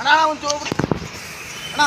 அண்ணா அண்ணா கொஞ்சம் அண்ணா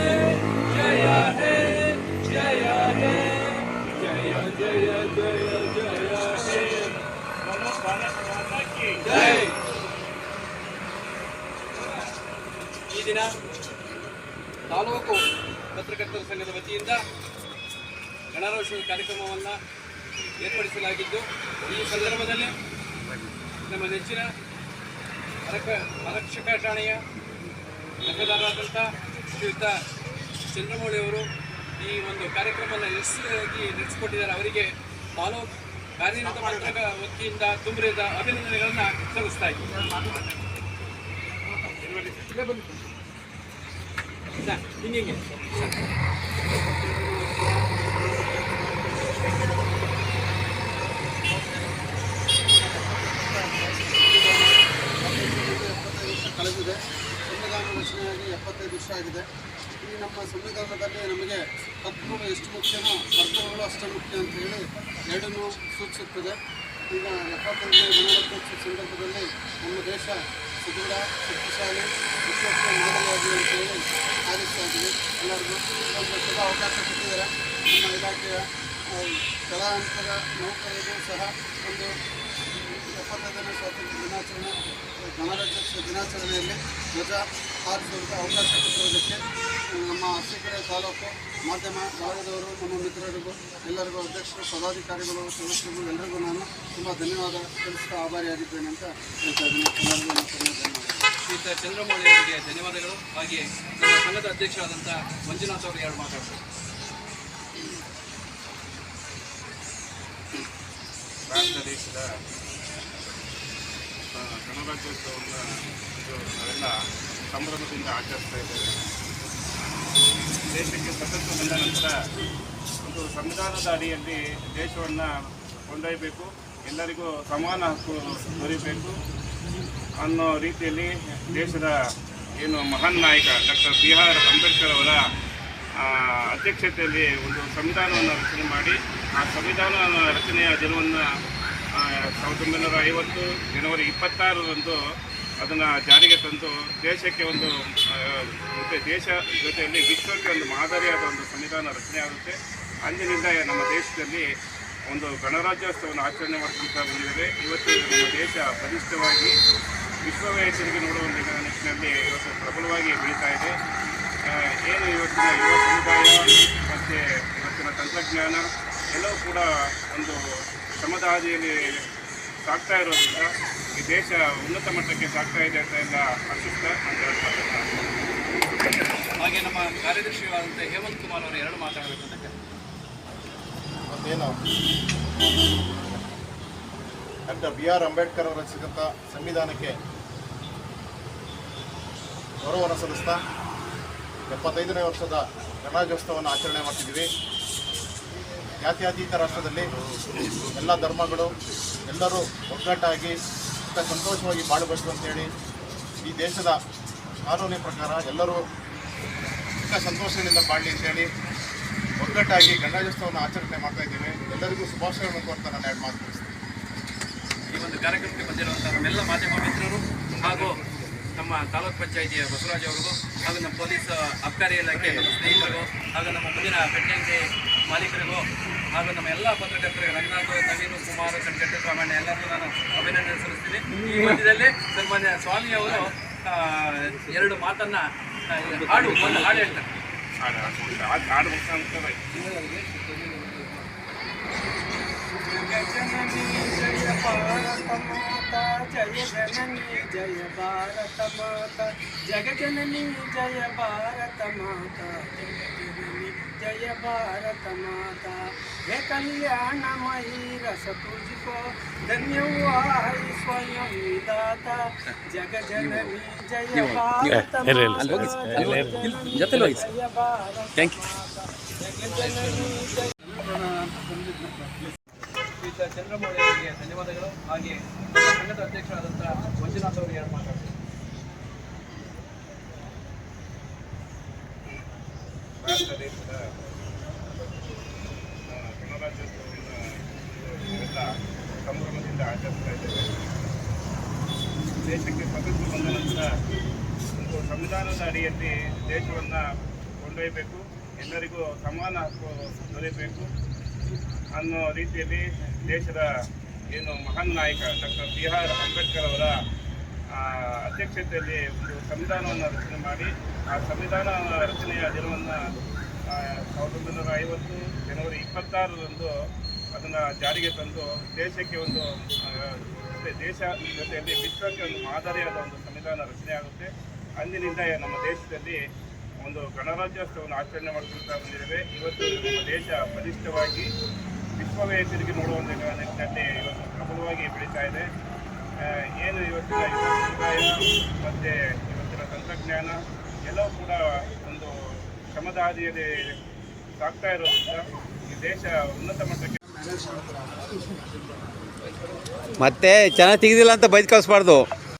ದಿನ ತಾಲೂಕು ಪತ್ರಕರ್ತರ ಸಂಘದ ವತಿಯಿಂದ ಗಣರಾಜ್ಯೋತ್ಸವ ಕಾರ್ಯಕ್ರಮವನ್ನು ಏರ್ಪಡಿಸಲಾಗಿದ್ದು, ಈ ಸಂದರ್ಭದಲ್ಲಿ ನಮ್ಮ ನೆಚ್ಚಿನ ಅರಕ ಆರಕ್ಷಕ ಠಾಣೆಯ ಲೆಕ್ಕದಾರರಾದಂಥ ಶ್ರೀಯುತ ಚಂದ್ರಮೌಳಿಯವರು ಈ ಒಂದು ಕಾರ್ಯಕ್ರಮವನ್ನು ಯಶಸ್ವಿಯಾಗಿ ನಡೆಸಿಕೊಟ್ಟಿದ್ದಾರೆ. ಅವರಿಗೆ ತಾಲೂಕು ಕಾರ್ಯನಿರತ ಪತ್ರಕ ವತಿಯಿಂದ ತುಂಬಿದ ಅಭಿನಂದನೆಗಳನ್ನು ಸಲ್ಲಿಸ್ತಾ ಇದ್ದೀನಿ. ಸರ್, ಹಿಂಗೆ ಹಿಂಗೆ ಕಳೆದಿದೆ ಸಂವಿಧಾನ ರಚನೆಯಾಗಿ ಎಪ್ಪತ್ತೈದು ವರ್ಷ ಆಗಿದೆ ಈ ನಮ್ಮ ಸಂವಿಧಾನದಲ್ಲಿ ನಮಗೆ ತತ್ವಗಳು ಎಷ್ಟು ಮುಖ್ಯನೋ ಕರ್ತವ್ಯಗಳು ಅಷ್ಟೇ ಮುಖ್ಯ ಅಂತ ಹೇಳಿ ಎರಡನ್ನೂ ಸೂಚಿಸುತ್ತದೆ ಈಗ ಎಪ್ಪತ್ತೈದನೇ ಗಣರಾಜ್ಯೋತ್ಸವ ಸಂದರ್ಭದಲ್ಲಿ ನಮ್ಮ ದೇಶ ಸುದೃಢ ಶಕ್ತಿಶಾಲಿ ವಿಶ್ವಕ್ಕೆ ಮಾದರಿಯಾಗಿದೆ ಅಂತ ಹೇಳಿ ಒಂದು ಅವಕಾಶ ಕೊಟ್ಟಿದ್ದಾರೆ ನಮ್ಮ ಇಲಾಖೆಯ ಕಲಾವಂತರ ನೌಕರರಿಗೂ ಸಹ ಒಂದು ಎಪ್ಪತ್ತೈದನೇ ಸ್ವಾತಂತ್ರ್ಯ ದಿನಾಚರಣೆ ಗಣರಾಜ್ಯೋತ್ಸವ ದಿನಾಚರಣೆಯಲ್ಲಿ ಧ್ವಜ ಹಾರಿಸುವಂಥ ಅವಕಾಶ ಕೊಟ್ಟಿರೋದಕ್ಕೆ ನಮ್ಮ ಅರಸೀಕೆರೆ ತಾಲೂಕು ಮಾಧ್ಯಮ ಭಾಗದವರು ನಮ್ಮ ಮಿತ್ರರಿಗೂ ಎಲ್ಲರಿಗೂ ಅಧ್ಯಕ್ಷರು ಪದಾಧಿಕಾರಿಗಳು ಸದಸ್ಯರಿಗೂ ಎಲ್ಲರಿಗೂ ನಾನು ತುಂಬ ಧನ್ಯವಾದ. ತಿಳಿಸ್ತಾ ಆಭಾರಿಯಾಗಿದ್ದೇನೆ ಅಂತ ಹೇಳ್ತಾ ಇದ್ದೀನಿ. ಎಲ್ಲರಿಗೂ ಧನ್ಯವಾದ ಶ್ರೀಯುತ ಚಂದ್ರಮೌಳಿ ಅವರಿಗೆ ಧನ್ಯವಾದಗಳು. ಹಾಗೆ ನಮ್ಮ ಸಂಘದ ಅಧ್ಯಕ್ಷರಾದಂಥ ಮಂಜುನಾಥ್ ಅವರು ಎರಡು ಮಾತಾಡ್ತಾರೆ? ಭಾರತ ದೇಶದ ಗಣರಾಜ್ಯೋತ್ಸವವನ್ನು ನಾವೆಲ್ಲ ಸಂಭ್ರಮದಿಂದ ಆಚರಿಸ್ತಾ ಇದ್ದೇವೆ. ದೇಶಕ್ಕೆ ಸ್ವತಂತ್ರ ಬಂದ ನಂತರ ಒಂದು ಸಂವಿಧಾನದ ಅಡಿಯಲ್ಲಿ ದೇಶವನ್ನು ಕೊಂಡೊಯ್ಯಬೇಕು ಎಲ್ಲರಿಗೂ ಸಮಾನ ಹಕ್ಕು ದೊರೆಯಬೇಕು. ಅನ್ನೋ ರೀತಿಯಲ್ಲಿ ದೇಶದ ಏನು ಮಹಾನ್ ನಾಯಕ ಡಾಕ್ಟರ್ ಬಿ ಆರ್ ಅಂಬೇಡ್ಕರ್ ಅವರ ಅಧ್ಯಕ್ಷತೆಯಲ್ಲಿ ಒಂದು ಸಂವಿಧಾನವನ್ನು ರಚನೆ ಮಾಡಿ, ಆ ಸಂವಿಧಾನ ರಚನೆಯ ದಿನವನ್ನು ಸಾವಿರದ ಒಂಬೈನೂರ ಐವತ್ತು ಜನವರಿ ಇಪ್ಪತ್ತಾರರಂದು ಅದನ್ನು ಜಾರಿಗೆ ತಂದು ದೇಶಕ್ಕೆ ಒಂದು ಮತ್ತು ದೇಶ ಜೊತೆಯಲ್ಲಿ ವಿಶ್ವಕ್ಕೆ ಒಂದು ಮಾದರಿಯಾದ ಒಂದು ಸಂವಿಧಾನ ರಚನೆ ಆಗುತ್ತೆ. ಅಂದಿನಿಂದ ನಮ್ಮ ದೇಶದಲ್ಲಿ ಒಂದು ಗಣರಾಜ್ಯೋತ್ಸವವನ್ನು ಆಚರಣೆ ಮಾಡ್ಕೊಳ್ತಾ ಬಂದಿದ್ದೇವೆ ಇವತ್ತು ನಮ್ಮ ದೇಶ ಬಲಿಷ್ಠವಾಗಿ ವಿಶ್ವವೇ ಎಚ್ಚರಿಕೆ ನೋಡುವ ನಿಟ್ಟಿನಲ್ಲಿ ಇವತ್ತು ಪ್ರಬಲವಾಗಿ ಬೆಳೀತಾ ಇದೆ. ಏನು ಇವತ್ತಿನ ಯುವ ಸಮುದಾಯ ಮತ್ತು ಇವತ್ತಿನ ತಂತ್ರಜ್ಞಾನ ಎಲ್ಲವೂ ಕೂಡ ಒಂದು ಶ್ರಮದ ಹಾದಿಯಲ್ಲಿ ಸಾಗ್ತಾ ಇರೋದ್ರಿಂದ ಈ ದೇಶ ಉನ್ನತ ಮಟ್ಟಕ್ಕೆ ಸಾಗ್ತಾ ಇದೆ ಅಂತ ಎಲ್ಲ ಹರ್ಷಿಸ್ತಾ ಹಾಗೆ ನಮ್ಮ ಕಾರ್ಯದರ್ಶಿಯಾದಂಥ ಹೇಮಂತ್ ಕುಮಾರ್ ಅವರು ಎರಡು ಮಾತಾಡಬೇಕು ಅಂತ ಡಾಕ್ಟರ್ ಬಿ ಆರ್ ಅಂಬೇಡ್ಕರ್ ಅವರ ಸಿಗಂಥ ಸಂವಿಧಾನಕ್ಕೆ ಗೌರವವನ್ನು ಸಲ್ಲಿಸ್ತಾ ಎಪ್ಪತ್ತೈದನೇ ವರ್ಷದ ಗಣರಾಜ್ಯೋತ್ಸವವನ್ನು ಆಚರಣೆ ಮಾಡ್ತಿದ್ದೀವಿ. ಜಾತ್ಯತೀತ ರಾಷ್ಟ್ರದಲ್ಲಿ ಎಲ್ಲ ಧರ್ಮಗಳು ಎಲ್ಲರೂ ಒಗ್ಗಟ್ಟಾಗಿ ಸಂತೋಷವಾಗಿ ಬಾಳಬೇಕು ಅಂತೇಳಿ ಈ ದೇಶದ ಕಾನೂನಿನ ಪ್ರಕಾರ ಎಲ್ಲರೂ ಸುಖ ಸಂತೋಷದಿಂದ ಬಾಳಲಿ ಅಂತೇಳಿ ಒಗ್ಗಟ್ಟಾಗಿ ಗಣರಾಜ್ಯೋತ್ಸವವನ್ನು ಆಚರಣೆ ಮಾಡ್ತಾ ಇದ್ದೀವಿ. ಎಲ್ಲರಿಗೂ ಶುಭಾಶಯಗಳನ್ನು ಕೊಡ್ತಾ ನಾನು ಎರಡು ಮಾತು ಈ ಒಂದು ಕಾರ್ಯಕ್ರಮಕ್ಕೆ ಬಂದಿರುವಂತಹ ನಮ್ಮೆಲ್ಲ ಮಾಧ್ಯಮ ಮಿತ್ರರು ಹಾಗೂ ನಮ್ಮ ತಾಲೂಕ್ ಪಂಚಾಯಿತಿಯ ಬಸವರಾಜ್ ಅವರಿಗೂ ಹಾಗೂ ನಮ್ಮ ಪೊಲೀಸ್ ಅಬ್ಕಾರಿ ಇಲಾಖೆ ನಮ್ಮ ಸ್ನೇಹಿತರು ಹಾಗೂ ನಮ್ಮ ಮುಂದಿನ ಪೆಟ್ಟಂಗಿ ಮಾಲೀಕರಿಗೂ ಹಾಗೂ ನಮ್ಮ ಎಲ್ಲ ಪತ್ರಕರ್ತರಿಗೆ ರಂಗನಾಥ್ ನವೀನ್ ಕುಮಾರ್ ಕಣ್ಕಟ್ಟ ಸಾಮಾನ್ಯ ಎಲ್ಲರಿಗೂ ನಾನು ಅಭಿನಂದನೆ ಸಲ್ಲಿಸ್ತೀನಿ ಈ ಮಧ್ಯದಲ್ಲಿ ಸನ್ಮಾನ್ಯ ಸ್ವಾಮಿ ಅವರು ಎರಡು ಮಾತನ್ನ ಹಾಡು ಒಂದು ಹಾಡು ಹೇಳ್ತಾರೆ जय जननी जय भारत माता जग जननी जय भारत माता जग जननी जय भारत माता हे कल्याणमयी रस तुझको धन्य स्वयं दाता जग जननी जय भारत माता थैंक यू ಶ್ರೀಯುತ ಚಂದ್ರಮೌಳಿ ಅವರಿಗೆ ಧನ್ಯವಾದಗಳು. ಹಾಗೆ ಸಂಘದ ಅಧ್ಯಕ್ಷರಾದಂಥ ಮಂಜುನಾಥ್ ಅವರು ಎರಡು ಮಾತಾಡ್ತಾರೆ? ಸಂಭ್ರಮದಿಂದ ದೇಶಕ್ಕೆ ಸ್ವಾತಂತ್ರ್ಯ ಬಂದ ನಂತರ ಒಂದು ಸಂವಿಧಾನದ ಅಡಿಯಲ್ಲಿ ದೇಶವನ್ನು ಕೊಂಡೊಯ್ಯಬೇಕು, ಎಲ್ಲರಿಗೂ ಸಮಾನ ಹಕ್ಕು ದೊರೆಯಬೇಕು. ಅನ್ನೋ ರೀತಿಯಲ್ಲಿ ದೇಶದ ಏನು ಮಹಾನ್ ನಾಯಕ ಡಾಕ್ಟರ್ ಬಿ ಆರ್ ಅಂಬೇಡ್ಕರ್ ಅವರ ಅಧ್ಯಕ್ಷತೆಯಲ್ಲಿ ಒಂದು ಸಂವಿಧಾನವನ್ನು ರಚನೆ ಮಾಡಿ, ಆ ಸಂವಿಧಾನ ರಚನೆಯ ದಿನವನ್ನು ಸಾವಿರದ ಒಂಬೈನೂರ ಐವತ್ತು ಜನವರಿ ಇಪ್ಪತ್ತಾರರಂದು ಅದನ್ನು ಜಾರಿಗೆ ತಂದು ದೇಶಕ್ಕೆ ಒಂದು ದೇಶ ಜೊತೆಯಲ್ಲಿ ವಿಶ್ವಕ್ಕೆ ಒಂದು ಮಾದರಿಯಾದ ಒಂದು ಸಂವಿಧಾನ ರಚನೆ ಆಗುತ್ತೆ. ಅಂದಿನಿಂದ ನಮ್ಮ ದೇಶದಲ್ಲಿ ಒಂದು ಗಣರಾಜ್ಯೋತ್ಸವವನ್ನು ಆಚರಣೆ ಮಾಡ್ಕೊಳ್ತಾ ಬಂದಿದ್ದೇವೆ. ಇವತ್ತು ನಮ್ಮ ದೇಶ ಬಲಿಷ್ಠವಾಗಿ ವಿಶ್ವವೇ ತಿರುಗಿ ನೋಡುವ ಒಂದು ನಿಟ್ಟಿನಲ್ಲಿ ಇವತ್ತು ಪ್ರಬಲವಾಗಿ ಬೆಳೀತಾ ಇದೆ. ಏನು ಇವತ್ತಿನ ಯುವ ಸಮುದಾಯ ಮತ್ತು ಇವತ್ತಿನ ತಂತ್ರಜ್ಞಾನ, ಎಲ್ಲವೂ ಕೂಡ ಒಂದು ಶ್ರಮದ ಹಾದಿಯಲ್ಲಿ ಸಾಗ್ತಾ ಇರೋದ್ರಿಂದ ಈ ದೇಶ ಉನ್ನತ ಮಟ್ಟಕ್ಕೆ ಮತ್ತೆ ಚೆನ್ನಾಗಿ ತೆಗೆದಿಲ್ಲ ಅಂತ ಬೈದ್ ಕಳಿಸ್ಬಾರ್ದು.